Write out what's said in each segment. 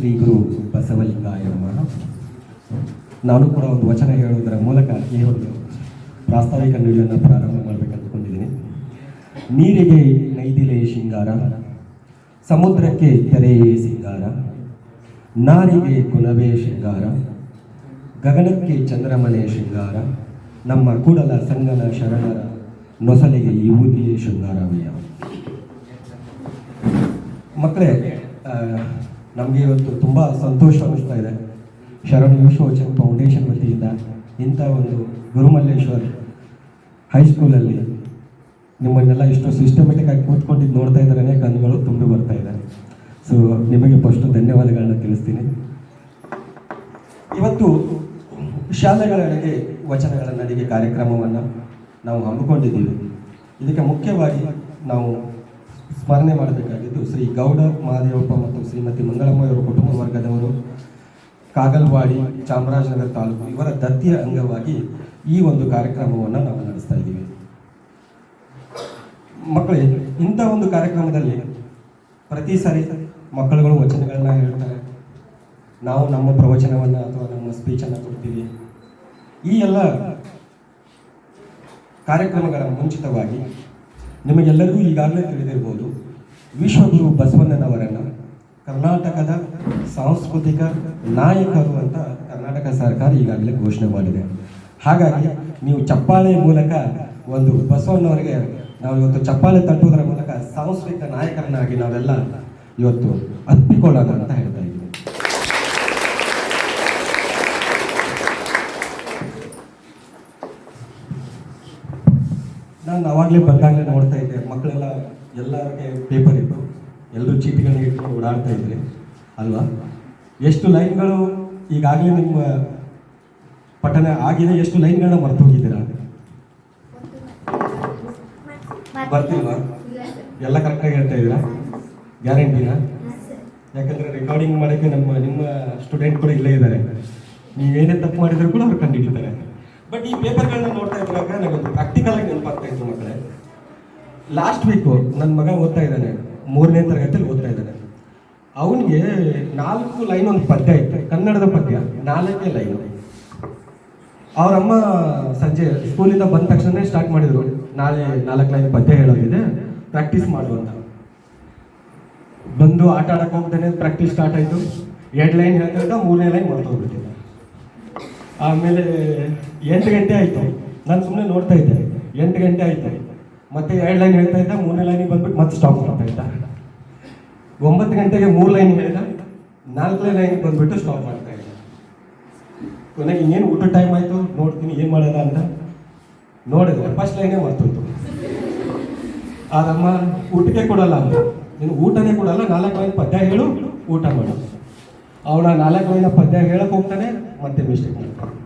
ಶ್ರೀ ಗುರು ಬಸವಲಿಂಗಾಯ ನಾನು ಕೂಡ ಒಂದು ವಚನ ಹೇಳುವುದರ ಮೂಲಕ ಈ ಒಂದು ಪ್ರಾಸ್ತಾವಿಕ ನುಡಿಯನ್ನು ಪ್ರಾರಂಭ ಮಾಡಬೇಕು ಅಂದ್ಕೊಂಡಿದ್ದೀನಿ. ನೀರಿಗೆ ನೈದಿಲೆ ಶೃಂಗಾರ, ಸಮುದ್ರಕ್ಕೆ ತೆರೆಯೇ ಸಿಂಗಾರ, ನಾರಿಗೆ ಕುಲವೇ ಶೃಂಗಾರ, ಗಗನಕ್ಕೆ ಚಂದ್ರಮನೆ ಶೃಂಗಾರ, ನಮ್ಮ ಕೂಡಲ ಸಂಗನ ಶರಣರ ನೊಸಲಿಗೆ ಯುವತಿಯೇ ಶೃಂಗಾರವಯ್ಯ ಮಕ್ಕಳೇ ನಮಗೆ ಇವತ್ತು ತುಂಬ ಸಂತೋಷ ಅನ್ನಿಸ್ತಾ ಇದೆ. ಶರಣ ವಿಶ್ವವಚನ ಫೌಂಡೇಶನ್ ವತಿಯಿಂದ ಇಂಥ ಒಂದು ಗುರುಮಲ್ಲೇಶ್ವರ್ ಹೈಸ್ಕೂಲಲ್ಲಿ ನಿಮ್ಮನ್ನೆಲ್ಲ ಇಷ್ಟು ಸಿಸ್ಟಮೆಟಿಕ್ ಆಗಿ ಕೂತ್ಕೊಂಡಿದ್ದು ನೋಡ್ತಾ ಇದ್ದಾರೇ. ಕಣ್ಣುಗಳು ತುಂಬಿ ಬರ್ತಾ ಇದೆ. ಸೊ ನಿಮಗೆ ಫಸ್ಟು ಧನ್ಯವಾದಗಳನ್ನ ತಿಳಿಸ್ತೀನಿ. ಇವತ್ತು ಶಾಲೆಗಳಡೆಗೆ ವಚನಗಳ ನಡಿಗೆ ಕಾರ್ಯಕ್ರಮವನ್ನು ನಾವು ಹಮ್ಮಿಕೊಂಡಿದ್ದೀವಿ. ಇದಕ್ಕೆ ಮುಖ್ಯವಾಗಿ ನಾವು ಸ್ಮರಣೆ ಮಾಡಬೇಕಾಗಿದ್ದು ಶ್ರೀ ಗೌಡ ಮಹಾದೇವಪ್ಪ ಮತ್ತು ಶ್ರೀಮತಿ ಮಂಗಳಮ್ಮ ಇವರ ಕುಟುಂಬ ವರ್ಗದವರು, ಕಾಗಲ್ವಾಡಿ, ಚಾಮರಾಜನಗರ ತಾಲೂಕು ಇವರ ದತ್ತಿಯ ಅಂಗವಾಗಿ ಈ ಒಂದು ಕಾರ್ಯಕ್ರಮವನ್ನು ನಾವು ನಡೆಸ್ತಾ ಇದ್ದೀವಿ. ಮಕ್ಕಳೇ, ಇಂಥ ಒಂದು ಕಾರ್ಯಕ್ರಮದಲ್ಲಿ ಪ್ರತಿ ಸಾರಿ ಮಕ್ಕಳುಗಳು ವಚನಗಳನ್ನ ಹೇಳ್ತಾರೆ. ನಾವು ನಮ್ಮ ಪ್ರವಚನವನ್ನು ಅಥವಾ ನಮ್ಮ ಸ್ಪೀಚನ್ನು ಕೊಡ್ತೀವಿ. ಈ ಎಲ್ಲ ಕಾರ್ಯಕ್ರಮಗಳ ಮುಂಚಿತವಾಗಿ ನಿಮಗೆಲ್ಲರಿಗೂ ಈಗಾಗಲೇ ತಿಳಿದಿರ್ಬೋದು ವಿಶ್ವಗುರು ಬಸವಣ್ಣನವರನ್ನು ಕರ್ನಾಟಕದ ಸಾಂಸ್ಕೃತಿಕ ನಾಯಕರು ಅಂತ ಕರ್ನಾಟಕ ಸರ್ಕಾರ ಈಗಾಗಲೇ ಘೋಷಣೆ ಮಾಡಿದೆ. ಹಾಗಾಗಿ ನೀವು ಚಪ್ಪಾಳೆ ಮೂಲಕ ಒಂದು ಬಸವಣ್ಣವರಿಗೆ ನಾವು ಇವತ್ತು ಚಪ್ಪಾಳೆ ತಟ್ಟುವುದರ ಮೂಲಕ ಸಾಂಸ್ಕೃತಿಕ ನಾಯಕರನ್ನಾಗಿ ನಾವೆಲ್ಲ ಇವತ್ತು ಅಪ್ಪಿಕೊಳ್ಳೋಣ ಅಂತ ಹೇಳ್ತಾ ಇದ್ದೀವಿ ನಾನು ಅವಾಗಲೇ ಬಂದಾಗಲೇ ನೋಡ್ತಾ ಇದ್ದೆ. ಮಕ್ಕಳೆಲ್ಲ ಎಲ್ಲರಿಗೆ ಪೇಪರ್ ಇತ್ತು. ಎಲ್ಲರೂ ಚೀಟಿಗಳನ್ನ ಇಟ್ಟು ಓಡಾಡ್ತಾ ಇದ್ರಿ. ಅಲ್ವಾ? ಎಷ್ಟು ಲೈನ್ಗಳು ಈಗಾಗಲೇ ನಿಮ್ಮ ಪಠನ ಆಗಿದೆ ಎಷ್ಟು ಲೈನ್ಗಳನ್ನ ಮರೆತು ಹೋಗಿದ್ದೀರಾ ಬರ್ತಿಲ್ವಾ? ಎಲ್ಲ ಕರೆಕ್ಟಾಗಿ ಹೇಳ್ತಾ ಇದ್ದೀರಾ? ಗ್ಯಾರಂಟಿನಾ ಯಾಕಂದರೆ ರೆಕಾರ್ಡಿಂಗ್ ಮಾಡೋಕ್ಕೆ ನಮ್ಮ, ನಿಮ್ಮ ಸ್ಟೂಡೆಂಟ್ಗಳು ಇಲ್ಲೇ ಇದ್ದಾರೆ. ನೀವೇನೇ ತಪ್ಪು ಮಾಡಿದರೂ ಕೂಡ ಅವ್ರು ಕಂಡುಹಿಡಿತಾರೆ. ಬಟ್ ಈ ಪೇಪರ್ಗಳನ್ನ ನೋಡ್ತಾ ಇದ್ದಾಗ ನನಗೊಂದು ಪ್ರಾಕ್ಟಿಕಲ್ ಆಗಿ ನೆನಪಾಗ್ತಾ ಇತ್ತು ಮಕ್ಕಳೇ. ಲಾಸ್ಟ್ ವೀಕು ನನ್ನ ಮಗ ಓದ್ತಾ ಇದ್ದಾನೆ, ಮೂರನೇ ತರಗತಿಯಲ್ಲಿ ಓದ್ತಾ ಇದ್ದಾನೆ. ಅವನಿಗೆ ನಾಲ್ಕು ಲೈನ್ ಒಂದು ಪದ್ಯ ಇತ್ತು, ಕನ್ನಡದ ಪದ್ಯ, ನಾಲ್ಕೇ ಲೈನ್ ಅವರಮ್ಮ ಸಂಜೆ ಸ್ಕೂಲಿಂದ ಬಂದ ತಕ್ಷಣ ಸ್ಟಾರ್ಟ್ ಮಾಡಿದ್ರು. ನಾಳೆ ನಾಲ್ಕು ಲೈನ್ ಪದ್ಯ ಹೇಳೋದಿದೆ ಪ್ರಾಕ್ಟೀಸ್ ಮಾಡು ಅಂತ. ಬಂದು ಆಟ ಆಡಕ್ಕೆ ಹೋಗ್ತಾನೆ ಪ್ರಾಕ್ಟೀಸ್ ಸ್ಟಾರ್ಟ್ ಆಯಿತು. ಎರಡು ಲೈನ್ ಹೇಳ್ತಾ ಮೂರನೇ ಲೈನ್ ಮರ್ತೋಗ್ಬಿಟ್ಟಿದೆ ಆಮೇಲೆ ಎಂಟು ಗಂಟೆ ಆಯಿತು. ನಾನು ಸುಮ್ಮನೆ ನೋಡ್ತಾ ಇದ್ದೆ. ಎಂಟು ಗಂಟೆ ಆಯಿತು. ಮತ್ತೆ ಎರಡು ಲೈನ್ ಹೇಳ್ತಾ ಇದ್ದ, ಮೂರನೇ ಲೈನಿಗೆ ಬಂದ್ಬಿಟ್ಟು ಮತ್ತೆ ಸ್ಟಾಪ್ ಮಾಡ್ತಾ ಇದ್ದ. ಒಂಬತ್ತು ಗಂಟೆಗೆ ಮೂರು ಲೈನ್ ಹೇಳಿದ, ನಾಲ್ಕನೇ ಲೈನಿಗೆ ಬಂದ್ಬಿಟ್ಟು ಸ್ಟಾಪ್ ಮಾಡ್ತಾ ಇದ್ದ. ಕೊನೆಗೆ ಇನ್ನೇನು ಊಟ ಟೈಮ್ ಆಯಿತು? ನೋಡ್ತೀನಿ, ಏನು ಮಾಡೋದ ಅಂತ. ನೋಡಿದ್ರೆ ಫಸ್ಟ್ ಲೈನೇ ಮರ್ತೋಯ್ತು. ಆದಮ್ಮ ಊಟಕ್ಕೆ ಕೊಡಲ್ಲ ಅಂತ. ನೀನು ಊಟನೇ ಕೊಡಲ್ಲ, ನಾಲ್ಕು ಲೈನ್ ಪದ್ಯ ಹೇಳು, ಊಟ ಮಾಡು. ಅವನ ನಾಲ್ಕು ಲೈನ ಪದ್ಯ ಹೇಳಕ್ಕೆ ಹೋಗ್ತಾನೆ ಮತ್ತೆ ಮಿಸ್ಟೇಕ್ ಮಾಡ್ಕೊಂಡು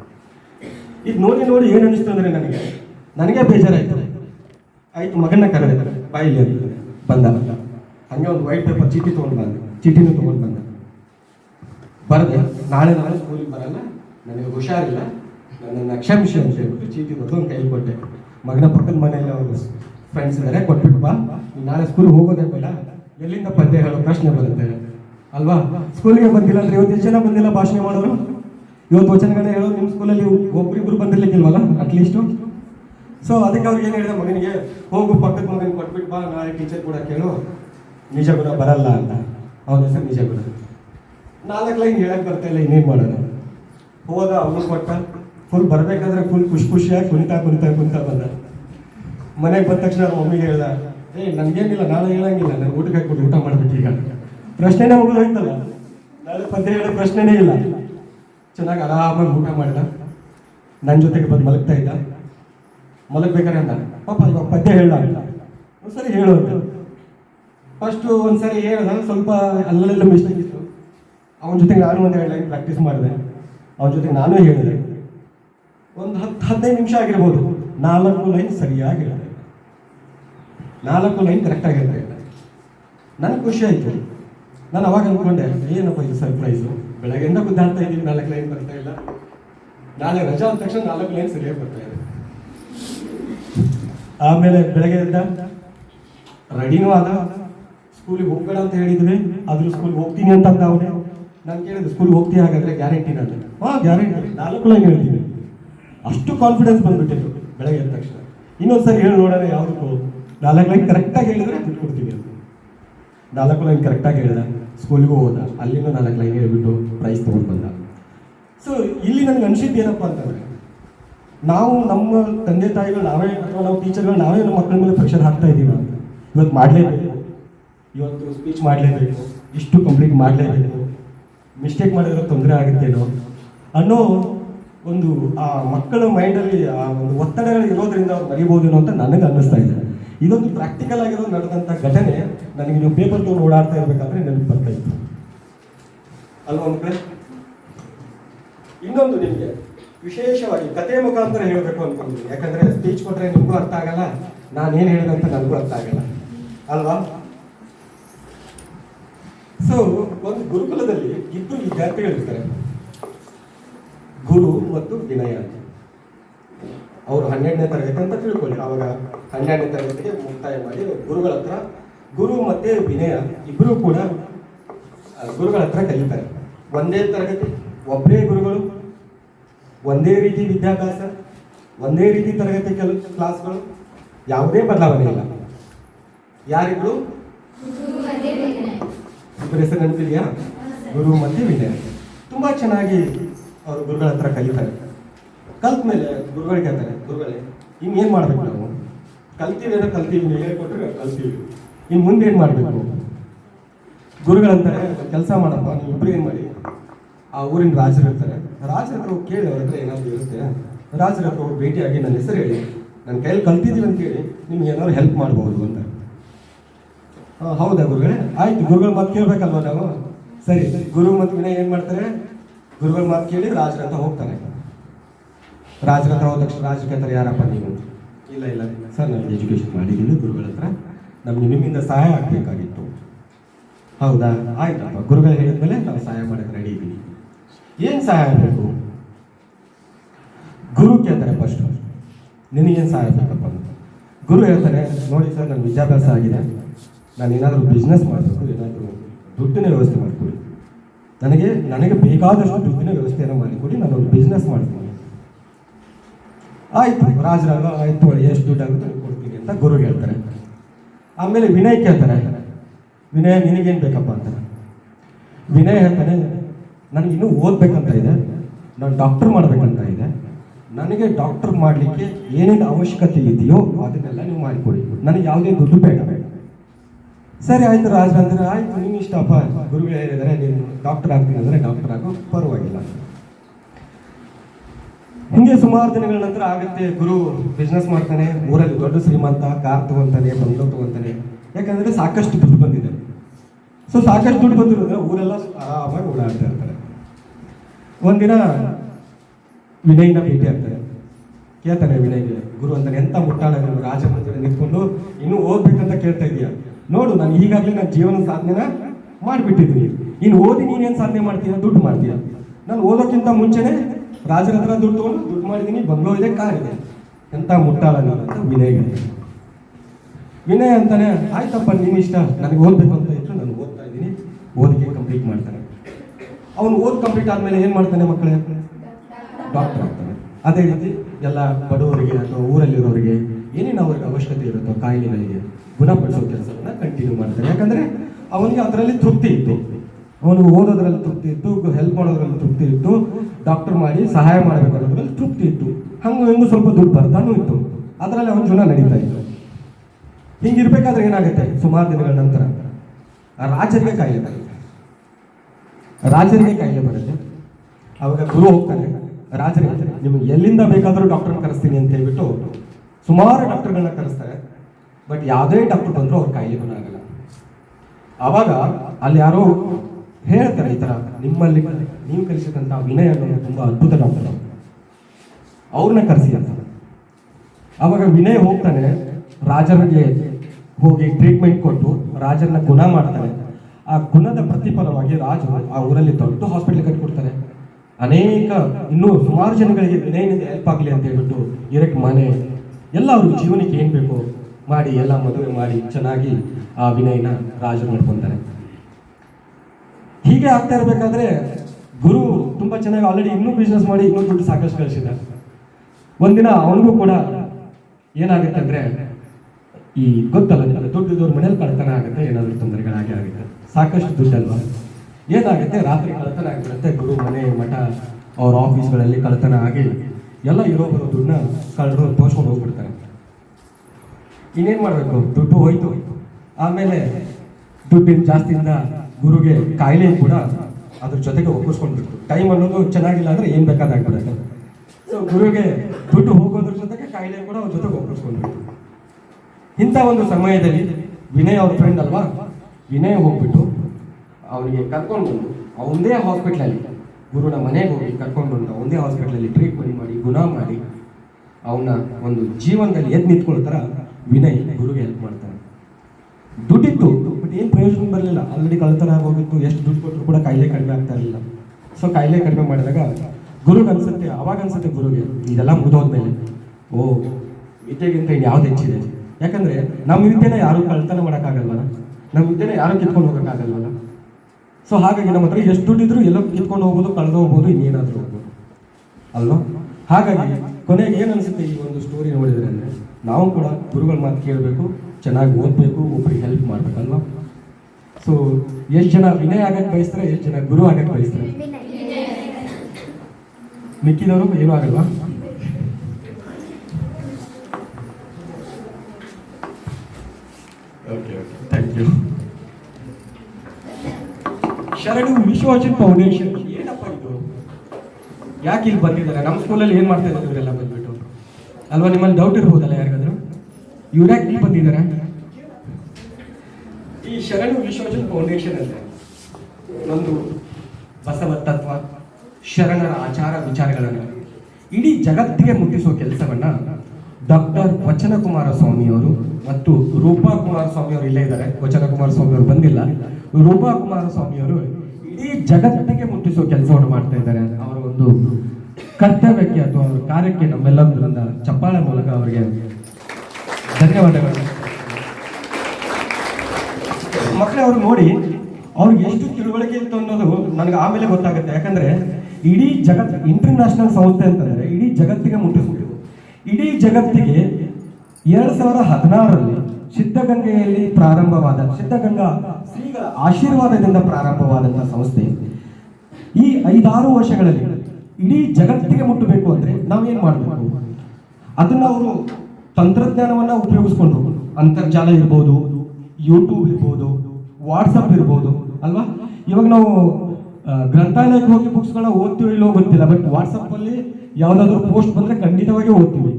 ಇದು ನೋಡಿ ನೋಡಿ ಏನು ಅನಿಸ್ತು ಅಂದರೆ ನನಗೆ? ನನಗೆ ಬೇಜಾರಾಯ್ತು. ಆಯ್ತು ಮಗನ ಕರೆದಿದ್ದಾರೆ ಬಾಯಿಲಿ ಅಂತ ಬಂದ. ಹಂಗೆ ಒಂದು ವೈಟ್ ಪೇಪರ್ ಚೀಟಿ ತೊಗೊಂಡು ಬಂದೆ. ಚೀಟಿನೂ ತೊಗೊಂಡು ಬಂದ. ಬರದೆ. ನಾಳೆ ನಾಳೆ ಸ್ಕೂಲಿಗೆ ಬರಲ್ಲ. ನನಗೆ ಹುಷಾರಿಲ್ಲ. ನನ್ನ ಕ್ಷಮಿಸಿ ಅಂತ ಹೇಳ್ಬಿಟ್ಟು ಚೀಟಿ ಬರೆದು ಒಂದು ಕೈ ಕೊಟ್ಟೆ. ಮಗನ ಪಕ್ಕದ ಮನೆಯಲ್ಲಿ ಅವರು ಫ್ರೆಂಡ್ಸ್ ಇದ್ದಾರೆ ಕೊಟ್ಬಿಟ್ಟು ಬಾ. ನಾಳೆ ಸ್ಕೂಲಿಗೆ ಹೋಗೋದೇ ಬೇಡ. ಎಲ್ಲಿಂದ ಪದ್ಯ ಹೇಳೋ ಪ್ರಶ್ನೆ ಬರುತ್ತೆ. ಅಲ್ವಾ? ಸ್ಕೂಲಿಗೆ ಬಂದಿಲ್ಲ ಅಂದ್ರೆ ಇವತ್ತು ಜನ ಬಂದಿಲ್ಲ ಭಾಷಣ ಮಾಡೋರು? ಇವತ್ತು ವಚನಗಳನ್ನ ಹೇಳೋದು ನಿಮ್ಮ ಸ್ಕೂಲಲ್ಲಿ ಒಬ್ರಿಬ್ರು ಬಂದಿರ್ಲಿಕ್ಕಿಲ್ವಲ್ಲ ಅಟ್ಲೀಸ್ಟು ಸೊ ಅದಕ್ಕೆ ಅವ್ರಿಗೆ ಏನು ಹೇಳಿದೆ, ಮಗನಿಗೆ, ಹೋಗು ಪಕ್ಕದ ಮಗನಿಗೆ ಕೊಟ್ಬಿಟ್ಟು ಬಾ, ನಾಳೆ ಟೀಚರ್ ಕೂಡ ಕೇಳು. ನಿಜ ಗುಣ ಬರಲ್ಲ ಅಂತ. ಅವನ ಹೆಸರು ನಿಜ ಗುಣ. ನಾಲ್ಕು ಲೈನ್ ಹೇಳಕ್ ಬರ್ತಾ ಇಲ್ಲ, ಇನ್ನೇನು ಮಾಡೋದು? ಹೋದ, ಅವನು ಕೊಟ್ಟ. ಫುಲ್ ಬರಬೇಕಾದ್ರೆ ಫುಲ್ ಖುಷಿ ಖುಷಿಯಾಗಿ ಕುಣಿತಾ ಕುಣಿತಾ ಕುಣಿತಾ ಬಂದ. ಮನೆಗೆ ಬಂದ ತಕ್ಷಣ ಅವ್ರ ಮಮ್ಮಿಗೆ ಹೇಳ್ದ, ಏ, ನನ್ಗೇನಿಲ್ಲ, ನಾಳೆ ಹೇಳಂಗಿಲ್ಲ ನಾನು ಊಟಕ್ಕೆ ಹಾಕ್ಬಿಟ್ಟು ಊಟ ಮಾಡ್ಬೇಕು ಈಗ. ಪ್ರಶ್ನೆನೇ ಮುಗಿದೋಯ್ತಲ್ಲ? ನಾಳೆ ಪದ್ಯ ಹೇಳೋ ಪ್ರಶ್ನೆನೇ ಇಲ್ಲ. ಚೆನ್ನಾಗಿ ಆರಾಮಾಗಿ ಊಟ ಮಾಡಿದ. ನನ್ನ ಜೊತೆಗೆ ಬಂದು ಮಲಗ್ತಾ ಇದ್ದ. ಮಲಗ್ಬೇಕಾರೆ ಅಂದ. ಪಾಪ ಇವಾಗ ಪದ್ಯ ಹೇಳ ಒಂದ್ಸರಿ ಹೇಳು ಅಂತ. ಫಸ್ಟು ಒಂದ್ಸರಿ ಹೇಳ್ದ ಸ್ವಲ್ಪ ಅಲ್ಲೆಲ್ಲ ಮಿಸ್ಟೇಕ್ ಇತ್ತು. ಅವನ ಜೊತೆಗೆ ನಾನು ಒಂದು ಹೇಳಿ ಲೈನ್ ಪ್ರಾಕ್ಟೀಸ್ ಮಾಡಿದೆ. ಅವನ ಜೊತೆಗೆ ನಾನು ಹೇಳಿದೆ. ಒಂದು ಹತ್ತು ಹದಿನೈದು ನಿಮಿಷ ಆಗಿರ್ಬೋದು. ನಾಲ್ಕು ಲೈನ್ ಸರಿಯಾಗಿ ಹೇಳಿದೆ. ನಾಲ್ಕು ಲೈನ್ ಕರೆಕ್ಟಾಗಿ ಹೇಳ್ತಾ ನನಗೆ ಖುಷಿ ಆಯಿತು. ನಾನು ಅವಾಗ ಅಂದ್ಕೊಂಡೆ ಏನಪ್ಪ ಇದು ಸರ್ಪ್ರೈಸು ಬೆಳಗ್ಗೆಯಿಂದ ಗುದ್ದಾಡ್ತಾ ಇದ್ದೀನಿ, ನಾಲ್ಕು ಲೈನ್ ಬರ್ತಾ ಇಲ್ಲ. ನಾಳೆ ರಜಾ ಅಂದ ತಕ್ಷಣ ನಾಲ್ಕು ಲೈನ್ ಸರಿಯಾಗಿ ಬರ್ತಾ ಇದೆ. ಆಮೇಲೆ ಬೆಳಗ್ಗೆ ಎದ್ದ ರೆಡಿನೂ ಆದ. ಸ್ಕೂಲಿಗೆ ಹೋಗ್ಬೇಡ ಅಂತ ಹೇಳಿದ್ವಿ. ಆದ್ರೂ ಸ್ಕೂಲ್ಗೆ ಹೋಗ್ತೀನಿ ಅಂತ ಅಂದ ಅವನೇ. ನಾನು ಕೇಳಿದೆ ಸ್ಕೂಲ್ ಹೋಗ್ತೀನಿ ಹಾಗಾದ್ರೆ? ಗ್ಯಾರಂಟಿ ನಾನು. ಹಾ, ಗ್ಯಾರಂಟಿ. ನಾಲ್ಕು ಲೈನ್ ಹೇಳ್ತೀನಿ ಅಷ್ಟು ಕಾನ್ಫಿಡೆನ್ಸ್ ಬಂದ್ಬಿಟ್ಟಿತ್ತು ಬೆಳಗ್ಗೆ ಎದ್ದ ತಕ್ಷಣ. ಇನ್ನೊಂದ್ಸರಿ ಹೇಳಿ ನೋಡೋಣ ಯಾವುದಕ್ಕೂ. ನಾಲ್ಕು ಲೈನ್ ಕರೆಕ್ಟಾಗಿ ಹೇಳಿದ್ರೆ ದುಡ್ಡು ನಾಲ್ಕು ಲೈನ್ ಕರೆಕ್ಟಾಗಿ ಹೇಳಿದ. ಸ್ಕೂಲ್ಗೂ ಹೋದ, ಅಲ್ಲಿಂದ ನಾಲ್ಕು ಲೈನ್ ಹೇಳ್ಬಿಟ್ಟು ಪ್ರೈಸ್ ತೊಗೊಂಡು ಬಂದ. ಸೊ ಇಲ್ಲಿ ನನಗೆ ಅನಿಸಿದ್ದು ಏನಪ್ಪ ಅಂತಂದ್ರೆ, ನಾವು ನಮ್ಮ ತಂದೆ ತಾಯಿಗಳು, ನಾವೇ ಅಥವಾ ನಾವು ಟೀಚರ್ಗಳು ನಾವೇ ನಮ್ಮ ಮಕ್ಕಳ ಮೇಲೆ ಪ್ರೆಷರ್ ಹಾಕ್ತಾ ಇದ್ದೀವಿ ಅಂತ. ಇವತ್ತು ಮಾಡಲೇಬೇಕು. ಇವತ್ತು ಸ್ಪೀಚ್ ಮಾಡಲೇಬೇಕು. ಇಷ್ಟು ಕಂಪ್ಲೀಟ್ ಮಾಡಲೇಬೇಕು. ಮಿಸ್ಟೇಕ್ ಮಾಡಿದ್ರೆ ತೊಂದರೆ ಆಗುತ್ತೇನೋ ಅನ್ನೋ ಒಂದು ಆ ಮಕ್ಕಳ ಮೈಂಡಲ್ಲಿ ಆ ಒಂದು ಒತ್ತಡಗಳು ಇರೋದ್ರಿಂದ ಅವ್ರು ಮರಿಬೋದೇನೋ ಅಂತ ನನಗೆ ಅನ್ನಿಸ್ತಾ ಇದೆ. ಇದೊಂದು ಪ್ರಾಕ್ಟಿಕಲ್ ಆಗಿರೋ ನಡೆದಂಥ ಘಟನೆ ನನಗೆ ನೀವು ಪೇಪರ್ ತೊಗೊಂಡು ಓಡಾಡ್ತಾ ಇರಬೇಕಾದ್ರೆ ನನಗೆ ಬರ್ತಾ ಇತ್ತು. ಅಲ್ವಾ ಇನ್ನೊಂದು ನಿಮಗೆ ವಿಶೇಷವಾಗಿ ಕಥೆ ಮುಖಾಂತರ ಹೇಳಬೇಕು ಅನ್ಕೊಂಡಿದ್ದೀನಿ. ಯಾಕಂದ್ರೆ ಸ್ಪೀಚ್ ಕೊಟ್ಟರೆ ನಿಮಗೂ ಅರ್ಥ ಆಗಲ್ಲ, ನಾನೇನು ಹೇಳಿದೆ ಅಂತ ನನಗೂ ಅರ್ಥ ಆಗಲ್ಲ. ಅಲ್ವಾ? ಸೊ ಒಂದು ಗುರುಕುಲದಲ್ಲಿ ಇಬ್ಬರು ವಿದ್ಯಾರ್ಥಿಗಳಿರ್ತಾರೆ. ಗುರು ಮತ್ತು ವಿನಯ ಅಂತ. ಅವರು ಹನ್ನೆರಡನೇ ತರಗತಿ ಅಂತ ತಿಳ್ಕೊಳ್ಳಿ. ಅವಾಗ ಹನ್ನೆರಡನೇ ತರಗತಿಗೆ ಮುಕ್ತಾಯ ಮಾಡಿ ಗುರುಗಳ ಹತ್ರ ಗುರು ಮತ್ತೆ ವಿನಯ ಇಬ್ಬರು ಕೂಡ ಗುರುಗಳ ಹತ್ರ ಕಲಿತಾರೆ. ಒಂದೇ ತರಗತಿ ಒಬ್ಬರೇ ಗುರುಗಳು, ಒಂದೇ ರೀತಿ ವಿದ್ಯಾಭ್ಯಾಸ, ಒಂದೇ ರೀತಿ ತರಗತಿ ಕೆಲ, ಕ್ಲಾಸ್ಗಳು, ಯಾವುದೇ ಬದಲಾವಣೆ ಇಲ್ಲ. ಯಾರಿಬ್ರು? ಇಬ್ಬರ ಹೆಸರು ನೆನಪಿದೆಯಾ? ಗುರು ಮತ್ತೆ ವಿನಯ. ತುಂಬಾ ಚೆನ್ನಾಗಿ ಅವರು ಗುರುಗಳ ಹತ್ರ ಕಲಿತಾರೆ. ಕಲ್ತ ಮೇಲೆ ಗುರುಗಳಿಗೆ ಕೇಳ್ತಾರೆ, ಗುರುಗಳೇ ಇನ್ನು ಏನು ಮಾಡಬೇಕು ನಾವು? ಕಲ್ತೀವಿ ಏನೋ ಕಲ್ತೀವಿ, ನೀವು ಹೇಳ್ಕೊಟ್ರೆ ಕಲ್ತೀವಿ. ಇನ್ನು ಮುಂದೆ ಏನು ಮಾಡಬೇಕು? ಗುರುಗಳಂತಾರೆ, ಕೆಲಸ ಮಾಡಪ್ಪ, ನೀವು ಇಬ್ಬರು ಏನು ಮಾಡಿ? ಆ ಊರಿನ ರಾಜರು ಇರ್ತಾರೆ. ರಾಜರು ಕೇಳಿ ಅವ್ರ ಹತ್ರ ಏನಾದರೂ ಇರುತ್ತೆ. ರಾಜರ ಹತ್ರ ಹೋಗಿ ಭೇಟಿಯಾಗಿ ನನ್ನ ಹೆಸರು ಹೇಳಿ. ನನ್ನ ಕೈಯಲ್ಲಿ ಕಲ್ತಿದ್ದೀವಿ ಅಂತ ಹೇಳಿ ನಿಮ್ಗೆ ಏನಾದ್ರು ಹೆಲ್ಪ್ ಮಾಡ್ಬೋದು ಅಂತ. ಹೌದಾ ಗುರುಗಳೇ? ಆಯ್ತು, ಗುರುಗಳ ಮಾತು ಕೇಳಬೇಕಲ್ವ ನಾವು? ಸರಿ ಗುರು ಮತ್ತು ವಿನಯ್ ಏನು ಮಾಡ್ತಾರೆ? ಗುರುಗಳ ಮಾತು ಕೇಳಿ ರಾಜರ ಅಂತ ಹೋಗ್ತಾರೆ. ರಾಜರ ಹತ್ರ ಹೋದ ತಕ್ಷಣ ರಾಜಕತ್ರ ಯಾರಪ್ಪ ನೀವು? ಇಲ್ಲ ಇಲ್ಲ ಸರ್ ನಾನು ಎಜುಕೇಶನ್ ಮಾಡಿದ್ದೀನಿ ಗುರುಗಳ ಹತ್ರ. ನಮಗೆ ನಿಮ್ಮಿಂದ ಸಹಾಯ ಆಗಬೇಕಾಗಿತ್ತು. ಹೌದಾ? ಆಯ್ತಪ್ಪ. ಗುರುಗಳು ಹೇಳಿದ್ಮೇಲೆ ನಾವು ಸಹಾಯ ಮಾಡಕ್ಕೆ ರೆಡಿ ಇದ್ದೀನಿ ಏನು ಸಹಾಯ ಬೇಕು? ಗುರು ಕೇಳ್ತಾರೆ ಫಸ್ಟ್ ನಿನಗೇನು ಸಹಾಯ ಬೇಕಪ್ಪ ಅಂತ. ಗುರು ಹೇಳ್ತಾರೆ ನೋಡಿ ಸರ್ ನನ್ನ ವಿದ್ಯಾಭ್ಯಾಸ ಆಗಿದೆ. ನಾನು ಏನಾದರೂ ಬಿಸ್ನೆಸ್ ಮಾಡಬೇಕು ಏನಾದರೂ ದುಡ್ಡಿನ ವ್ಯವಸ್ಥೆ ಮಾಡಿಕೊಡಿ. ನನಗೆ ನನಗೆ ಬೇಕಾದಷ್ಟು ದುಡ್ಡಿನ ವ್ಯವಸ್ಥೆಯನ್ನು ಮಾಡಿಕೊಡಿ ನಾನು ಒಂದು ಬಿಸ್ನೆಸ್ ಮಾಡ್ತೀನಿ. ಆಯ್ತು ರಾಜರಾಗ ಆಯ್ತು ಎಷ್ಟು ದುಡ್ಡು ಆಗುತ್ತೆ ನಾನು ಕೊಡ್ತೀನಿ ಅಂತ ಗುರು ಹೇಳ್ತಾರೆ. ಆಮೇಲೆ ವಿನಯ್ ಕೇಳ್ತಾರೆ, ವಿನಯ್, ನಿನಗೇನು ಬೇಕಪ್ಪ? ಅಂತ. ವಿನಯ್ ಹೇಳ್ತಾನೆ, ನನಗೆ ಇನ್ನೂ ಓದ್ಬೇಕಂತ ಇದೆ, ನಾನು ಡಾಕ್ಟರ್ ಮಾಡಬೇಕಂತ ಇದೆ, ನನಗೆ ಡಾಕ್ಟರ್ ಮಾಡಲಿಕ್ಕೆ ಏನೇನು ಅವಶ್ಯಕತೆ ಇದೆಯೋ ಅದನ್ನೆಲ್ಲ ನೀವು ಮಾಡಿಕೊಡಿ. ನನಗೆ ಯಾವುದೇ ದುಡ್ಡು ಬೇಡ. ಬೇಡ ಸರಿ, ಆಯ್ತು ರಾಜ, ಅಂದ್ರೆ, ಆಯ್ತು, ನೀನು ಇಷ್ಟಪ್ಪ. ಗುರುಗಳು ಹೇಳಿದರೆ ನೀನು ಡಾಕ್ಟರ್ ಆಗ್ತೀನಿ ಅಂದ್ರೆ ಡಾಕ್ಟರ್ ಆಗೋ, ಪರವಾಗಿಲ್ಲ. ಹಿಂಗೆ ಸುಮಾರು ದಿನಗಳ ನಂತರ ಆಗುತ್ತೆ ಗುರು ಬಿಸ್ನೆಸ್ ಮಾಡ್ತಾನೆ, ಊರಲ್ಲಿ ದೊಡ್ಡ ಶ್ರೀಮಂತ ಕಾರ್ ತಗೊಂತಾನೆ ಬಂಗ್ಲೋ ತಗೊಂತಾನೆ ಯಾಕಂದ್ರೆ ಸಾಕಷ್ಟು ದುಡ್ಡು ಬಂದಿದೆ. ಸೊ ಸಾಕಷ್ಟು ದುಡ್ಡು ಬಂದಿರೋದ್ರೆ ಊರೆಲ್ಲ ಆರಾಮಾಗಿ ಓಡಾಡ್ತಾ ಇರ್ತಾರೆ. ಒಂದಿನ ವಿನಯ್ನ ಭೇಟಿ ಆಗ್ತಾರೆ. ಕೇಳ್ತಾನೆ ವಿನಯ್ಗೆ, ಗುರು ಅಂತಾನೆ, ಎಂತ ಮುಟ್ಟಾಳ ರಾಜ ಮಂದಿರ ನಿಂತ್ಕೊಂಡು ಇನ್ನೂ ಓದ್ಬೇಕಂತ ಕೇಳ್ತಾ ಇದೀಯ ನೋಡು, ನಾನು ಈಗಾಗಲೇ ನನ್ನ ಜೀವನ ಸಾಧನೆನ ಮಾಡಿಬಿಟ್ಟಿದ್ದೀನಿ. ಇನ್ನು ಓದಿ ನೀನೇನು ಸಾಧನೆ ಮಾಡ್ತೀಯ? ದುಡ್ಡು ಮಾಡ್ತೀಯ? ನಾನು ಓದೋಕ್ಕಿಂತ ಮುಂಚೆನೆ ರಾಜರ ಹತ್ರ ದುಡ್ಡು ತಗೊಂಡು ದುಡ್ಡು ಮಾಡಿದ್ದೀನಿ, ಬಂಗ್ಲೋ ಇದೆ, ಕಾರ್ ಇದೆ. ಎಂತ ಮುಟ್ಟಾಳ ನೀನು? ಅಂತ ವಿನಯ್ ವಿನಯ್ ಅಂತಾನೆ, ಆಯ್ತಪ್ಪ ನಿಮ್ಮ ಇಷ್ಟ. ನನಗೆ ಓದ್ಬೇಕು ಅಂತ ಇತ್ತು ನಾನು ಓದ್ತಾ ಇದ್ದೀನಿ. ಓದಿಗೆ ಕಂಪ್ಲೀಟ್ ಮಾಡ್ತಾನೆ. ಅವನು ಓದ್ ಕಂಪ್ಲೀಟ್ ಆದ್ಮೇಲೆ ಏನ್ ಮಾಡ್ತಾನೆ ಮಕ್ಕಳೇ? ಡಾಕ್ಟರ್ ಆಗ್ತಾನೆ. ಅದೇ ರೀತಿ ಎಲ್ಲ ಬಡವರಿಗೆ ಅಥವಾ ಊರಲ್ಲಿರೋರಿಗೆ ಏನೇನು ಅವ್ರಿಗೆ ಅವಶ್ಯಕತೆ ಇರುತ್ತೋ ಕಾಯಿಲೆಗಳಿಗೆ ಗುಣಪಡಿಸೋ ಕೆಲಸವನ್ನ ಕಂಟಿನ್ಯೂ ಮಾಡ್ತಾರೆ ಯಾಕಂದ್ರೆ ಅವನಿಗೆ ಅದರಲ್ಲಿ ತೃಪ್ತಿ ಇತ್ತು. ಅವನು ಓದೋದ್ರಲ್ಲಿ ತೃಪ್ತಿ ಇತ್ತು ಹೆಲ್ಪ್ ಮಾಡೋದ್ರಲ್ಲಿ ತೃಪ್ತಿ ಇತ್ತು ಡಾಕ್ಟರ್ ಮಾಡಿ ಸಹಾಯ ಮಾಡಬೇಕು ಅನ್ನೋದ್ರಲ್ಲಿ ತೃಪ್ತಿ ಇತ್ತು ಹಂಗು ಹೆಂಗು ಸ್ವಲ್ಪ ದುಡ್ಡು ಬರ್ತಾನೂ ಇತ್ತು ಅದರಲ್ಲಿ ಅವನ ಜೀವನ ನಡೀತಾ ಇತ್ತು. ಹಿಂಗಿರ್ಬೇಕಾದ್ರೆ ಏನಾಗುತ್ತೆ? ಸುಮಾರು ದಿನಗಳ ನಂತರ ರಾಜರಿಗೆ ಕಾಯಿಲೆ ಬರುತ್ತೆ. ರಾಜರಿಗೆ ಕಾಯಿಲೆ ಬರುತ್ತೆ. ಅವಾಗ ಗುರು ಹೋಗ್ತಾನೆ. ರಾಜರಿಗೆ ನಿಮ್ಗೆ ಎಲ್ಲಿಂದ ಬೇಕಾದರೂ ಡಾಕ್ಟರ್ನ ಕರೆಸ್ತೀನಿ ಅಂತ ಹೇಳ್ಬಿಟ್ಟು ಸುಮಾರು ಡಾಕ್ಟರ್ಗಳನ್ನ ಕರೆಸ್ತಾರೆ. ಬಟ್ ಯಾವುದೇ ಡಾಕ್ಟರ್ ಬಂದರೂ ಅವ್ರ ಕಾಯಿಲೆ ಗುಣ ಆಗಲ್ಲ. ಅವಾಗ ಅಲ್ಲಿ ಯಾರೋ ಹೇಳ್ತಾರೆ ಈ ತರ, ನಿಮ್ಮಲ್ಲಿ ನೀವು ಕಲಿಸಿದಂಥ ವಿನಯ ಅನ್ನೋದು ತುಂಬಾ ಅದ್ಭುತ ಡಾಕ್ಟರ್. ಅವ್ರನ್ನ ಕರೆಸಿ ಅಂತ. ಅವಾಗ ವಿನಯ್ ಹೋಗ್ತಾನೆ ರಾಜರಿಗೆ ಹೋಗಿ ಟ್ರೀಟ್ಮೆಂಟ್ ಕೊಟ್ಟು ರಾಜರನ್ನ ಗುಣ ಮಾಡ್ತಾನೆ. ಆ ಗುಣದ ಪ್ರತಿಫಲವಾಗಿ ರಾಜರು ಆ ಊರಲ್ಲಿ ದೊಡ್ಡ ಹಾಸ್ಪಿಟಲ್ ಕಟ್ಕೊಡ್ತಾರೆ. ಅನೇಕ, ಇನ್ನೂ ಸುಮಾರು ಜನಗಳಿಗೆ ವಿನಯನಿಂದ ಹೆಲ್ಪ್ ಆಗಲಿ ಅಂತ ಹೇಳ್ಬಿಟ್ಟು ಇರಕ್ಕೆ ಮನೆ, ಎಲ್ಲ ಅವ್ರ ಜೀವನಕ್ಕೆ ಏನು ಬೇಕು, ಮಾಡಿ, ಎಲ್ಲ ಮದುವೆ ಮಾಡಿ, ಚೆನ್ನಾಗಿ ಆ ವಿನಯನ ರಾಜರು ನೋಡ್ಕೊಂತಾರೆ. ಹೀಗೆ ಆಗ್ತಾ ಇರಬೇಕಾದ್ರೆ ಗುರು ತುಂಬಾ ಚೆನ್ನಾಗಿ ಆಲ್ರೆಡಿ ಇನ್ನೂ ಬಿಸ್ನೆಸ್ ಮಾಡಿ ಇನ್ನೂ ದುಡ್ಡು ಸಾಕಷ್ಟು ಕಳಿಸಿದ ಒಂದಿನ ಅವನಿಗೂ ಕೂಡ ಏನಾಗುತ್ತೆ ಅಂದ್ರೆ ಈ ಗೊತ್ತಲ್ಲ ದುಡ್ಡಿದ್ದವ್ರ ಮನೇಲಿ ಕಳ್ತನ ಆಗುತ್ತೆ, ಏನಾದರೂ ತೊಂದರೆಗಳಾಗಿ ಆಗುತ್ತೆ. ಸಾಕಷ್ಟು ದುಡ್ಡಲ್ವಾ? ಏನಾಗುತ್ತೆ? ರಾತ್ರಿ ಕಳ್ತನ ಆಗಿಬಿಡುತ್ತೆ, ಗುರು ಮನೆ ಮಠ, ಅವ್ರ ಆಫೀಸ್ಗಳಲ್ಲಿ ಕಳ್ತನ ಆಗಿ ಎಲ್ಲ ಇರೋ ಬರೋ ದುಡ್ಡನ್ನ ಕಳ್ಳರು ತೋರ್ಸ್ಕೊಂಡು ಹೋಗ್ಬಿಡ್ತಾರೆ. ಇನ್ನೇನು ಮಾಡಬೇಕು? ದುಡ್ಡು ಹೋಯ್ತು. ಆಮೇಲೆ ದುಡ್ಡಿನ ಜಾಸ್ತಿಯಿಂದ ಗುರುಗೆ ಕಾಯಿಲೆ ಕೂಡ ಅದ್ರ ಜೊತೆಗೆ ಒಪ್ಪಿಸ್ಕೊಂಡ್ಬಿಟ್ಟು ಟೈಮ್ ಅನ್ನೋದು ಚೆನ್ನಾಗಿಲ್ಲ ಅಂದ್ರೆ ಏನ್ ಬೇಕಾದಾಗ್ಬಿಡುತ್ತೆ ಸೊ ಗುರುಗೆ ದುಡ್ಡು ಹೋಗೋದ್ರ ಜೊತೆಗೆ ಕಾಯಿಲೆ ಕೂಡ ಅವ್ರ ಜೊತೆಗೆ ಒಪ್ಪಿಸ್ಕೊಂಡ್ಬಿಟ್ಟು ಇಂಥ ಒಂದು ಸಮಯದಲ್ಲಿ ವಿನಯ್ ಅವ್ರ ಫ್ರೆಂಡ್ ಅಲ್ವಾ? ವಿನಯ್ ಹೋಗ್ಬಿಟ್ಟು ಅವನಿಗೆ ಕರ್ಕೊಂಡು ಬಂದು ಅವನದೇ ಹಾಸ್ಪಿಟ್ಲಲ್ಲಿ ಗುರುನ ಮನೆಗೆ ಹೋಗಿ ಕರ್ಕೊಂಡು ಬಂದು ಒಂದೇ ಹಾಸ್ಪಿಟ್ಲಲ್ಲಿ ಟ್ರೀಟ್ಮೆಂಟ್ ಮಾಡಿ, ಗುಣ ಮಾಡಿ ಅವನ್ನ ಒಂದು ಜೀವನದಲ್ಲಿ ಎದ್ದು ನಿಂತ್ಕೊಳ್ತಾರ ವಿನಯ್ ಗುರುಗೆ ಹೆಲ್ಪ್ ಮಾಡ್ತಾನೆ. ದುಡ್ಡಿತ್ತು ಬಟ್ ಏನು ಪ್ರಯೋಜನ ಬರಲಿಲ್ಲ. ಆಲ್ರೆಡಿ ಕಳ್ತನ ಆಗೋಗಿತ್ತು, ಎಷ್ಟು ದುಡ್ಡು ಕೊಟ್ಟರು ಕೂಡ ಕಾಯಿಲೆ ಕಡಿಮೆ ಆಗ್ತಾ ಇರಲಿಲ್ಲ. ಸೊ ಕಾಯಿಲೆ ಕಡಿಮೆ ಮಾಡಿದಾಗ ಗುರುಗೆ ಅನ್ಸುತ್ತೆ, ಅವಾಗ ಅನ್ಸುತ್ತೆ ಗುರುಗೆ, ಇದೆಲ್ಲ ಮುಗಿದೋದ್ಮೇಲೆ. ಓ, ವಿದ್ಯೆಗಿಂತ ಇನ್ನು ಯಾವ್ದು ಹೆಚ್ಚಿದೆ? ಯಾಕಂದ್ರೆ ನಮ್ಮ ವಿದ್ಯೆನ ಯಾರು ಕಳ್ತನ ಮಾಡೋಕ್ಕಾಗಲ್ಲ. ನಮ್ಮ ವಿದ್ಯೆನ ಯಾರು ಕಿತ್ಕೊಂಡು ಹೋಗೋಕ್ಕಾಗಲ್ಲ. ಸೊ ಹಾಗಾಗಿ ನಮ್ಮ ಹತ್ರ ಎಷ್ಟು ದುಡ್ಡಿದ್ರು ಎಲ್ಲೋ ಕಿತ್ಕೊಂಡು ಹೋಗ್ಬೋದು, ಕಳೆದು ಹೋಗ್ಬೋದು, ಇನ್ನೇನಾದರೂ ಅಲ್ವಾ? ಹಾಗಾಗಿ ಕೊನೆಗೆ ಏನು ಅನಿಸುತ್ತೆ ಈ ಒಂದು ಸ್ಟೋರಿ ನೋಡಿದ್ರೆ ಅಂದರೆ, ನಾವು ಕೂಡ ಗುರುಗಳ ಮಾತು ಕೇಳಬೇಕು ಚೆನ್ನಾಗಿ ಓದಬೇಕು ಒಬ್ರಿಗೆ ಹೆಲ್ಪ್ ಮಾಡ್ಬೇಕಲ್ವಾ? ಸೊ ಎಷ್ಟು ಜನ ವಿನಯ ಆಗಕ್ಕೆ ಬಯಸ್ತಾರೆ ಎಷ್ಟು ಜನ ಗುರು ಆಗಕ್ಕೆ ಬಯಸ್ತಾರೆ? ಮಿಕ್ಕಿದವರು ಏನೂ ಆಗಲ್ವಾ? ಓಕೆ ಓಕೆ ಥ್ಯಾಂಕ್ ಯು ಶರಣು ವಿಶ್ವಜಿತ್ ಫೌಂಡೇಶನ್ ಏನಪ್ಪ ಇದು? ಯಾಕೆ ಇಲ್ಲಿ ಬಂದಿದ್ದಾರೆ? ನಮ್ಮ ಸ್ಕೂಲಲ್ಲಿ ಏನು ಮಾಡ್ತಾ ಇದ್ದಾರೆ ಇವರೆಲ್ಲ ಬಂದ್ಬಿಟ್ಟು? ಅಲ್ವಾ ನಿಮ್ಮಲ್ಲಿ ಡೌಟ್ ಇರ್ಬೋದಲ್ಲ ಯಾರಿಗಾದ್ರು? ಇವ್ರು ಯಾಕೆ ಇಲ್ಲಿ ಬಂದಿದ್ದಾರೆ? ಈ ಶರಣು ವಿಶ್ವಜನ್ ಫೌಂಡೇಶನ್ ಅಂದ್ರೆ ಒಂದು ಬಸವ ತತ್ವ, ಶರಣರ ಆಚಾರ ವಿಚಾರಗಳನ್ನು ಇಡೀ ಜಗತ್ತಿಗೆ ಮುಟ್ಟಿಸುವ ಕೆಲಸವನ್ನ ಡಾಕ್ಟರ್ ವಚನ ಕುಮಾರ ಸ್ವಾಮಿ ಅವರು ಮತ್ತು ರೂಪಾ ಕುಮಾರ ಸ್ವಾಮಿ ಅವರು ಇಲ್ಲೇ ಇದ್ದಾರೆ. ವಚನ ಕುಮಾರ ಸ್ವಾಮಿ ಅವರು ಬಂದಿಲ್ಲ. ರೂಪಾ ಕುಮಾರ ಸ್ವಾಮಿ ಅವರು ಇಡೀ ಜಗತ್ತಿಗೆ ಮುಟ್ಟಿಸುವ ಕೆಲಸವನ್ನು ಮಾಡ್ತಾ ಇದ್ದಾರೆ. ಅವರ ಒಂದು ಕರ್ತವ್ಯಕ್ಕೆ ಅಥವಾ ಅವರ ಕಾರ್ಯಕ್ಕೆ ನಮ್ಮೆಲ್ಲರಿಂದ ಚಪ್ಪಾಳೆ ಮೂಲಕ ಅವರಿಗೆ ಧನ್ಯವಾದಗಳು ಮಕ್ಕಳೇ, ಅವ್ರು ನೋಡಿ, ಅವ್ರಿಗೆ ಎಷ್ಟು ತಿಳುವಳಿಕೆ ಅಂತ ಅನ್ನೋದು ನನಗೆ ಆಮೇಲೆ ಗೊತ್ತಾಗುತ್ತೆ. ಯಾಕಂದ್ರೆ, ಇಡೀ ಜಗತ್ ಇಂಟರ್ನ್ಯಾಷನಲ್ ಸಂಸ್ಥೆ ಅಂತಂದ್ರೆ ಇಡೀ ಜಗತ್ತಿಗೆ ಮುಟ್ಟಿಸ್ಬಿಟ್ಟು ಇಡೀ ಜಗತ್ತಿಗೆ ಎರಡ್ ಸಾವಿರದ ಹದಿನಾರರಲ್ಲಿ ಸಿದ್ಧಗಂಗೆಯಲ್ಲಿ ಪ್ರಾರಂಭವಾದ, ಸಿದ್ಧಗಂಗಾ ಶ್ರೀಗಳ ಆಶೀರ್ವಾದದಿಂದ ಪ್ರಾರಂಭವಾದಂತಹ ಸಂಸ್ಥೆ. ಈ ಐದಾರು ವರ್ಷಗಳಲ್ಲಿ ಇಡೀ ಜಗತ್ತಿಗೆ ಮುಟ್ಟಬೇಕು ಅಂದ್ರೆ ನಾವೇನ್ ಮಾಡಬೇಕು? ಅದನ್ನ ಅವರು ತಂತ್ರಜ್ಞಾನವನ್ನ ಉಪಯೋಗಿಸ್ಕೊಂಡು ಅಂತರ್ಜಾಲ ಇರ್ಬೋದು ಯೂಟ್ಯೂಬ್ ಇರ್ಬೋದು ವಾಟ್ಸಪ್ ಇರ್ಬೋದು, ಅಲ್ವಾ? ಇವಾಗ ನಾವು ಗ್ರಂಥಾಲಯಕ್ಕೆ ಹೋಗಿ ಬುಕ್ಸ್ಗಳನ್ನ ಓದ್ತೀವಿ ಇಲ್ಲೋ ಗೊತ್ತಿಲ್ಲ ಬಟ್ ವಾಟ್ಸಪ್ ಅಲ್ಲಿ ಯಾವ್ದಾದ್ರು ಪೋಸ್ಟ್ ಬಂದ್ರೆ ಖಂಡಿತವಾಗಿ ಓದ್ತೀವಿ.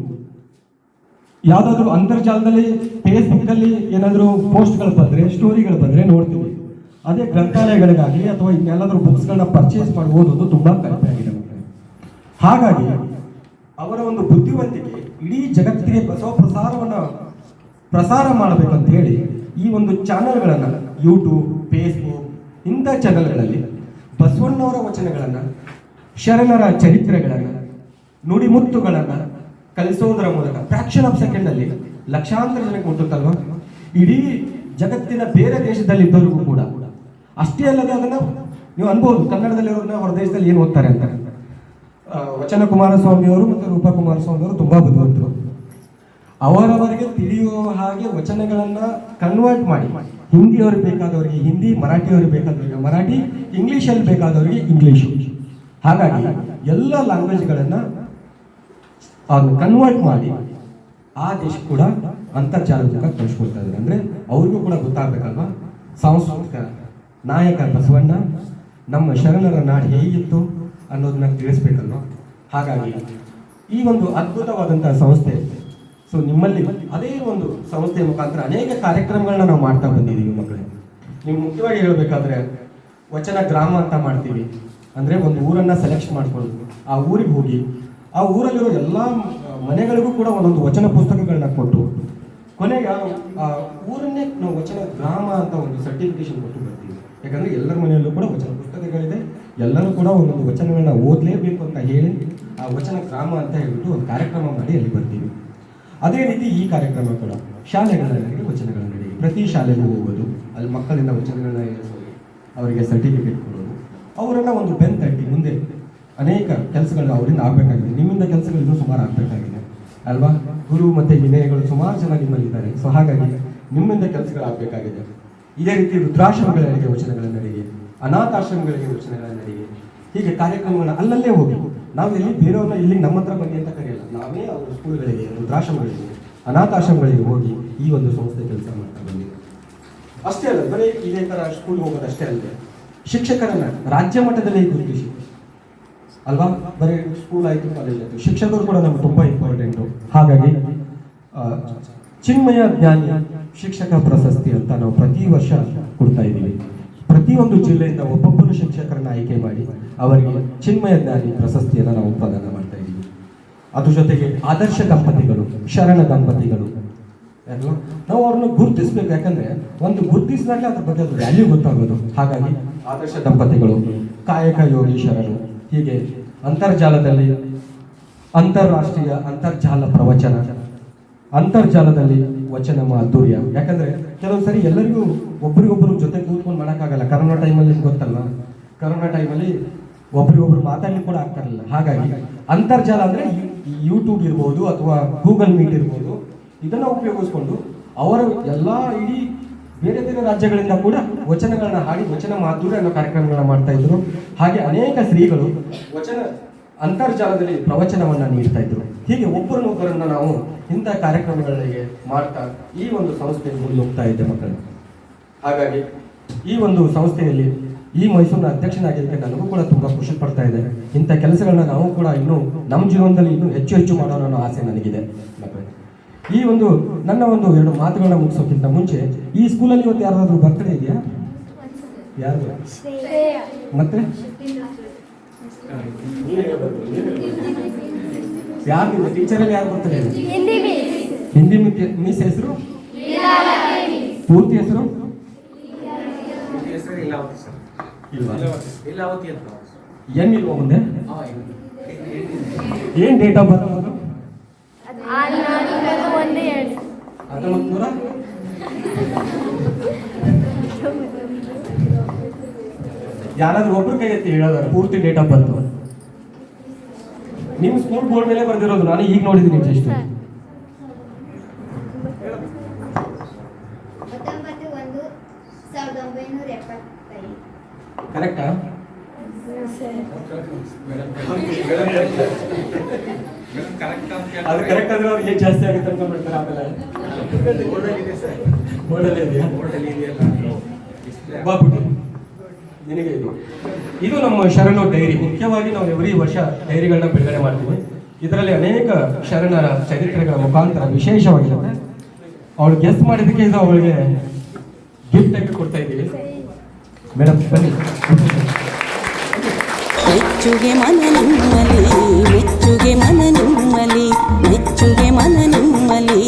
ಯಾವ್ದಾದ್ರು ಅಂತರ್ಜಾಲದಲ್ಲಿ ಫೇಸ್ಬುಕ್ ಅಲ್ಲಿ ಏನಾದ್ರು ಪೋಸ್ಟ್ಗಳು ಬಂದ್ರೆ ಸ್ಟೋರಿಗಳು ಬಂದ್ರೆ ನೋಡ್ತೀವಿ. ಅದೇ ಗ್ರಂಥಾಲಯಗಳಿಗಾಗಲಿ ಅಥವಾ ಇನ್ನೆಲ್ಲಾದ್ರೂ ಬುಕ್ಸ್ಗಳನ್ನ ಪರ್ಚೇಸ್ ಮಾಡಿ ಓದೋದು ತುಂಬಾ ಕಡಿಮೆ ಆಗಿದೆ ಹಾಗಾಗಿ, ಅವರ ಒಂದು ಬುದ್ಧಿವಂತಿಕೆ ಇಡೀ ಜಗತ್ತಿಗೆ ಬಸವ ಪ್ರಸಾರವನ್ನು ಪ್ರಸಾರ ಮಾಡಬೇಕಂತ ಹೇಳಿ ಈ ಒಂದು ಚಾನೆಲ್ಗಳನ್ನು ಯೂಟ್ಯೂಬ್ ಫೇಸ್ಬುಕ್ ಇಂಥ ಚಾನೆಲ್ಗಳಲ್ಲಿ ಬಸವಣ್ಣವರ ವಚನಗಳನ್ನು ಶರಣರ ಚರಿತ್ರೆಗಳನ್ನು ನುಡಿಮುತ್ತುಗಳನ್ನು ಕಲಿಸೋದರ ಮೂಲಕ ಫ್ರಾಕ್ಷನ್ ಆಫ್ ಸೆಕೆಂಡಲ್ಲಿ ಲಕ್ಷಾಂತರ ಜನಕ್ಕೆ ಕೊಟ್ಟಿರ್ತಲ್ವ? ಇಡೀ ಜಗತ್ತಿನ ಬೇರೆ ದೇಶದಲ್ಲಿದ್ದವರಿಗೂ ಕೂಡ ಅಷ್ಟೇ ಅಲ್ಲದೆ ಅದನ್ನು ನೀವು ಅನ್ಬೋದು ಕನ್ನಡದಲ್ಲಿರೋದನ್ನ ಹೊರ ದೇಶದಲ್ಲಿ ಏನು ಓದ್ತಾರೆ ಅಂತ. ಆ, ವಚನ ಕುಮಾರಸ್ವಾಮಿಯವರು ಮತ್ತು ರೂಪಾ ಕುಮಾರಸ್ವಾಮಿಯವರು ತುಂಬಾ ಬುದ್ಧಿವಂತರು. ಅವರವರಿಗೆ ತಿಳಿಯುವ ಹಾಗೆ ವಚನಗಳನ್ನ ಕನ್ವರ್ಟ್ ಮಾಡಿ. ಹಿಂದಿಯವ್ರಿಗೆ ಬೇಕಾದವರಿಗೆ ಹಿಂದಿ, ಮರಾಠಿಯವ್ರಿಗೆ ಬೇಕಾದವರಿಗೆ ಮರಾಠಿ, ಇಂಗ್ಲೀಷಲ್ಲಿ ಬೇಕಾದವರಿಗೆ ಇಂಗ್ಲಿಷ್. ಹಾಗಾಗಿ ಎಲ್ಲ ಲ್ಯಾಂಗ್ವೇಜ್ಗಳನ್ನ ಕನ್ವರ್ಟ್ ಮಾಡಿ ಆ ದೇಶ ಕೂಡ ಅಂತರ್ಜಾಲ ಮೂಲಕ ಕಳಿಸ್ಕೊಳ್ತಾ ಇದ್ದಾರೆ. ಅಂದ್ರೆ ಅವ್ರಿಗೂ ಕೂಡ ಗೊತ್ತಾಗಬೇಕಲ್ವಾ? ಸಾಂಸ್ಕೃತಿಕ ನಾಯಕ ಬಸವಣ್ಣ, ನಮ್ಮ ಶರಣರ ನಾಡು ಹೇಗಿತ್ತು? ಅನ್ನೋದನ್ನ ತಿಳಿಸ್ಬೇಕಲ್ವಾ? ಹಾಗಾಗಿ, ಈ ಒಂದು ಅದ್ಭುತವಾದಂತಹ ಸಂಸ್ಥೆ ಸೊ ನಿಮ್ಮಲ್ಲಿ ಅದೇ ಒಂದು ಸಂಸ್ಥೆ ಮುಖಾಂತರ ಅನೇಕ ಕಾರ್ಯಕ್ರಮಗಳನ್ನ ನಾವು ಮಾಡ್ತಾ ಬಂದಿದ್ದೀವಿ ಮಕ್ಕಳೇ. ನೀವು ಮುಖ್ಯವಾಗಿ ಹೇಳಬೇಕಾದ್ರೆ, ವಚನ ಗ್ರಾಮ ಅಂತ ಮಾಡ್ತೀವಿ. ಅಂದ್ರೆ ಒಂದು ಊರನ್ನ ಸೆಲೆಕ್ಟ್ ಮಾಡ್ಕೊಳ್ಳೋದು. ಆ ಊರಿಗೆ ಹೋಗಿ, ಆ ಊರಲ್ಲಿರೋ ಎಲ್ಲ ಮನೆಗಳಿಗೂ ಕೂಡ ಒಂದೊಂದು ವಚನ ಪುಸ್ತಕಗಳನ್ನ ಕೊಟ್ಟು, ಕೊನೆಗೆ ಆ ಊರನ್ನೇ ನಾವು ವಚನ ಗ್ರಾಮ ಅಂತ ಒಂದು ಸರ್ಟಿಫಿಕೇಶನ್ ಕೊಟ್ಟು ಬರ್ತೀವಿ. ಯಾಕಂದ್ರೆ ಎಲ್ಲರ ಮನೆಯಲ್ಲೂ ಕೂಡ ವಚನ ಪುಸ್ತಕಗಳಿದೆ. ಎಲ್ಲರೂ ಕೂಡ ಒಂದೊಂದು ವಚನಗಳನ್ನ ಓದಲೇಬೇಕು ಅಂತ ಹೇಳಿ ಆ ವಚನ ಗ್ರಾಮ ಅಂತ ಹೇಳ್ಬಿಟ್ಟು ಒಂದು ಕಾರ್ಯಕ್ರಮ ಮಾಡಿ ಅಲ್ಲಿ ಬರ್ತೀವಿ. ಅದೇ ರೀತಿ ಈ ಕಾರ್ಯಕ್ರಮ ಕೂಡ ಶಾಲೆಗಳಲ್ಲಿ ವಚನಗಳ ನಡೆಯಿ ಪ್ರತಿ ಶಾಲೆಗೂ ಹೋಗೋದು, ಅಲ್ಲಿ ಮಕ್ಕಳಿಂದ ವಚನಗಳನ್ನ ಹೇಳಿಸೋದು, ಅವರಿಗೆ ಸರ್ಟಿಫಿಕೇಟ್ ಕೊಡೋದು. ಅವರನ್ನ ಒಂದು ಬೆನ್ ತಟ್ಟಿ ಮುಂದೆ ಅನೇಕ ಕೆಲಸಗಳು ಅವರಿಂದ ಆಗಬೇಕಾಗಿದೆ. ನಿಮ್ಮಿಂದ ಕೆಲಸಗಳು ಇನ್ನೂ ಸುಮಾರು ಆಗಬೇಕಾಗಿದೆ. ಅಲ್ವಾ? ಗುರು ಮತ್ತೆ ವಿನಯಗಳು ಸುಮಾರು ಜನ ನಿಮ್ಮಲ್ಲಿದ್ದಾರೆ ಸೊ ಹಾಗಾಗಿ ನಿಮ್ಮಿಂದ ಕೆಲಸಗಳು ಆಗಬೇಕಾಗಿದೆ ಇದೇ ರೀತಿ ರುದ್ರಾಶ್ರಮಗಳಿಗೆ ವಚನಗಳ ನಡಿಗೆ ಅನಾಥಾಶ್ರಮಗಳಿಗೆ ಯೋಚನೆಗಳನ್ನು ನಡೆಯಿವೆ ಹೀಗೆ ಕಾರ್ಯಕ್ರಮಗಳನ್ನ ಅಲ್ಲಲ್ಲೇ ಹೋಗಿ. ನಾವು ಎಲ್ಲಿ ಬೇರೆಯವ್ರನ್ನ ಇಲ್ಲಿ ನಮ್ಮ ಹತ್ರ ಬನ್ನಿ ಅಂತ ಕರೆಯಲ್ಲ ನಾವೇ ಅವರ ಸ್ಕೂಲ್ಗಳಿಗೆ ವೃದ್ಧಾಶ್ರಮಗಳಿಗೆ ಅನಾಥಾಶ್ರಮಗಳಿಗೆ ಹೋಗಿ ಈ ಒಂದು ಸಂಸ್ಥೆ ಕೆಲಸ ಮಾಡ್ತಾ ಬಂದಿದೆ ಅಷ್ಟೇ ಅಲ್ಲ, ಬರೀ ಇದೇ ತರ ಸ್ಕೂಲ್ ಹೋಗೋದು ಅಷ್ಟೇ ಅಲ್ಲದೆ ಶಿಕ್ಷಕರನ್ನ ರಾಜ್ಯ ಮಟ್ಟದಲ್ಲಿ ಗುರುತಿಸಿ. ಅಲ್ವಾ? ಬರೀ ಸ್ಕೂಲ್ ಆಯಿತು ಕಾಲೇಜ್ ಆಯ್ತು. ಶಿಕ್ಷಕರು ಕೂಡ ನಮ್ಗೆ ತುಂಬಾ ಇಂಪಾರ್ಟೆಂಟು ಹಾಗಾಗಿ ಚಿನ್ಮಯ ಜ್ಞಾನಿ ಶಿಕ್ಷಕ ಪ್ರಶಸ್ತಿ ಅಂತ ನಾವು ಪ್ರತಿ ವರ್ಷ ಕೊಡ್ತಾ ಇದ್ದೀವಿ. ಪ್ರತಿಯೊಂದು ಜಿಲ್ಲೆಯಿಂದ ಒಬ್ಬೊಬ್ಬರು ಶಿಕ್ಷಕರನ್ನ ಆಯ್ಕೆ ಮಾಡಿ ಅವರಿಗೆ ಚಿನ್ಮಯ ಜ್ಞಾನಿ ಪ್ರಶಸ್ತಿಯನ್ನು ನಾವು ಪ್ರದಾನ ಮಾಡ್ತಾ ಇದ್ದೀವಿ. ಅದ್ರ ಜೊತೆಗೆ ಆದರ್ಶ ದಂಪತಿಗಳು, ಶರಣ ದಂಪತಿಗಳು. ನಾವು ಅವ್ರನ್ನ ಗುರುತಿಸ್ಬೇಕು. ಯಾಕಂದ್ರೆ ಒಂದು ಗುರುತಿಸಿದಾಗ ಅದ್ರ ಬಗ್ಗೆ ವ್ಯಾಲ್ಯೂ ಗೊತ್ತಾಗೋದು. ಹಾಗಾಗಿ ಆದರ್ಶ ದಂಪತಿಗಳು, ಕಾಯಕ ಯೋಗಿ ಶರಣರು ಹೀಗೆ ಅಂತರ್ಜಾಲದಲ್ಲಿ ಅಂತಾರಾಷ್ಟ್ರೀಯ ಅಂತರ್ಜಾಲ ಪ್ರವಚನ, ಅಂತರ್ಜಾಲದಲ್ಲಿ ವಚನ ಮಾಧುರ್ಯ. ಯಾಕಂದ್ರೆ ಕೆಲವು ಸರಿ ಎಲ್ಲರಿಗೂ ಒಬ್ರಿಗೊಬ್ರು ಜೊತೆ ಕೂತ್ಕೊಂಡು ಮಾಡೋಕ್ಕಾಗಲ್ಲ. ಕರೋನಾ ಟೈಮಲ್ಲಿ ನಿಮ್ಗೆ ಗೊತ್ತಲ್ಲ ಕರೋನಾ ಟೈಮಲ್ಲಿ ಒಬ್ರಿಗೊಬ್ರು ಮಾತಾಡ್ಲಿಕ್ಕೆ ಕೂಡ ಆಗ್ತಾರಲ್ಲ. ಹಾಗಾಗಿ ಅಂತರ್ಜಾಲ ಅಂದ್ರೆ ಯೂಟ್ಯೂಬ್ ಇರ್ಬೋದು ಅಥವಾ ಗೂಗಲ್ ಮೀಟ್ ಇರ್ಬೋದು, ಇದನ್ನ ಉಪಯೋಗಿಸ್ಕೊಂಡು ಅವರ ಎಲ್ಲ ಇಡೀ ಬೇರೆ ಬೇರೆ ರಾಜ್ಯಗಳಿಂದ ಕೂಡ ವಚನಗಳನ್ನ ಹಾಡಿ, ವಚನ ಮಾಧುರ್ಯ ಅನ್ನೋ ಕಾರ್ಯಕ್ರಮಗಳನ್ನ ಮಾಡ್ತಾ ಇದ್ರು. ಹಾಗೆ ಅನೇಕ ಸ್ತ್ರೀಗಳು ವಚನ, ಅಂತರ್ಜಾಲದಲ್ಲಿ ಪ್ರವಚನವನ್ನ ನೀಡ್ತಾ ಇದ್ರು. ಹೀಗೆ ಒಬ್ಬರನ್ನೊಬ್ಬರನ್ನ ನಾವು ಇಂಥ ಕಾರ್ಯಕ್ರಮಗಳಿಗೆ ಮಾಡ್ತಾ ಈ ಒಂದು ಸಂಸ್ಥೆ ಮುನ್ನೋಗ್ತಾ ಇದೆ ಮಕ್ಕಳು. ಹಾಗಾಗಿ ಈ ಒಂದು ಸಂಸ್ಥೆಯಲ್ಲಿ ಈ ಮೈಸೂರಿನ ಅಧ್ಯಕ್ಷನಾಗಿದ್ದಕ್ಕೆ ನನಗೂ ಕೂಡ ತುಂಬಾ ಖುಷಿ ಪಡ್ತಾ ಇದೆ. ಇಂಥ ಕೆಲಸಗಳನ್ನ ನಾವು ಕೂಡ ಇನ್ನೂ ನಮ್ಮ ಜೀವನದಲ್ಲಿ ಇನ್ನೂ ಹೆಚ್ಚು ಹೆಚ್ಚು ಮಾಡೋಣ ಅನ್ನೋ ಆಸೆ ನನಗಿದೆ. ಈ ಒಂದು ನನ್ನ ಒಂದು ಎರಡು ಮಾತುಗಳನ್ನ ಮುಗಿಸೋಕ್ಕಿಂತ ಮುಂಚೆ ಈ ಸ್ಕೂಲಲ್ಲಿ ಇವತ್ತು ಯಾರಾದರೂ ಬರ್ತ್ಡೇ ಇದೆಯಾ? ಯಾರು? ಮತ್ತೆ? ಯಾರು ಟೀಚರಲ್ಲಿ ಯಾರು ಬರ್ತಾರೆ? ಹಿಂದಿ ಮಿಸ್ ಹೆಸರು? ಪೂರ್ತಿ ಹೆಸರು? ಸರ್ ಇಲ್ವಾ ಮುಂದೆ. ಏನ್ ಡೇಟ್ ಆಫ್ ಬರ್ತ್ ಹತ್ತೊಂಬತ್ತು ನೂರ ಯಾರಾದ್ರೂ ಒಬ್ರು ಕೈ ಎತ್ತಿ ಹೇಳೋದಾರ ಪೂರ್ತಿ ಡೇಟ್ ಆಫ್ ಬರ್ತ್ ನೀವು ಸ್ಕೂಲ್ ಬೋರ್ಡ್ ಮೇಲೆ ಬರ್ದಿರೋದು ನಾನು ಈಗ ನೋಡಿದ್ದೀನಿ ಜಸ್ಟ್ ಕರೆಕ್ಟಾ ಅದು ಕರೆಕ್ಟ್ ಆದ್ರೆ ಅವ್ರಿಗೆ ಏನ್ ಜಾಸ್ತಿ ಆಗುತ್ತೆ ಅನ್ಕೊಂಡ್ಬಿಡ್ತಾರೆ ಆಮೇಲೆ. ಬೋರ್ಡಲ್ಲಿ ಇದೆ ಸರ್. ಬೋರ್ಡಲ್ಲೇ ಇದೆಯಾ? ಬೋರ್ಡಲ್ಲಿ ಇದೆಯಲ್ಲ. ಡಿಸ್ಪ್ಲೇ ಬಾ ಪುಟ್ಟಿ. ನಿನಗೆ ಇದು. ನಮ್ಮ ಶರಣು ಡೈರಿ. ಮುಖ್ಯವಾಗಿ ನಾವು ಎವ್ರಿ ವರ್ಷ ಡೈರಿಗಳನ್ನ ಬಿಡುಗಡೆ ಮಾಡ್ತೀವಿ. ಇದರಲ್ಲಿ ಅನೇಕ ಶರಣರ ಚರಿತ್ರೆಗಳ ಮುಖಾಂತರ ವಿಶೇಷವಾಗಿದೆ ಅವಳು ಗೆಸ್ ಮಾಡಿದ್ದಕ್ಕೆ ಇದು ಅವಳಿಗೆ ಗಿಫ್ಟ್ ಆಗಿ ಕೊಡ್ತಾ ಇದ್ದೀವಿ. ಮೇಡಮ್, ಬನ್ನಿ. ಮೆಚ್ಚುಗೆ ಮನ ನಿಮ್ಮಲಿ ಮೆಚ್ಚುಗೆ ಮನ ನಿಮ್ಮಲಿ ಮೆಚ್ಚುಗೆ ಮನ ನಿಮ್ಮಲಿ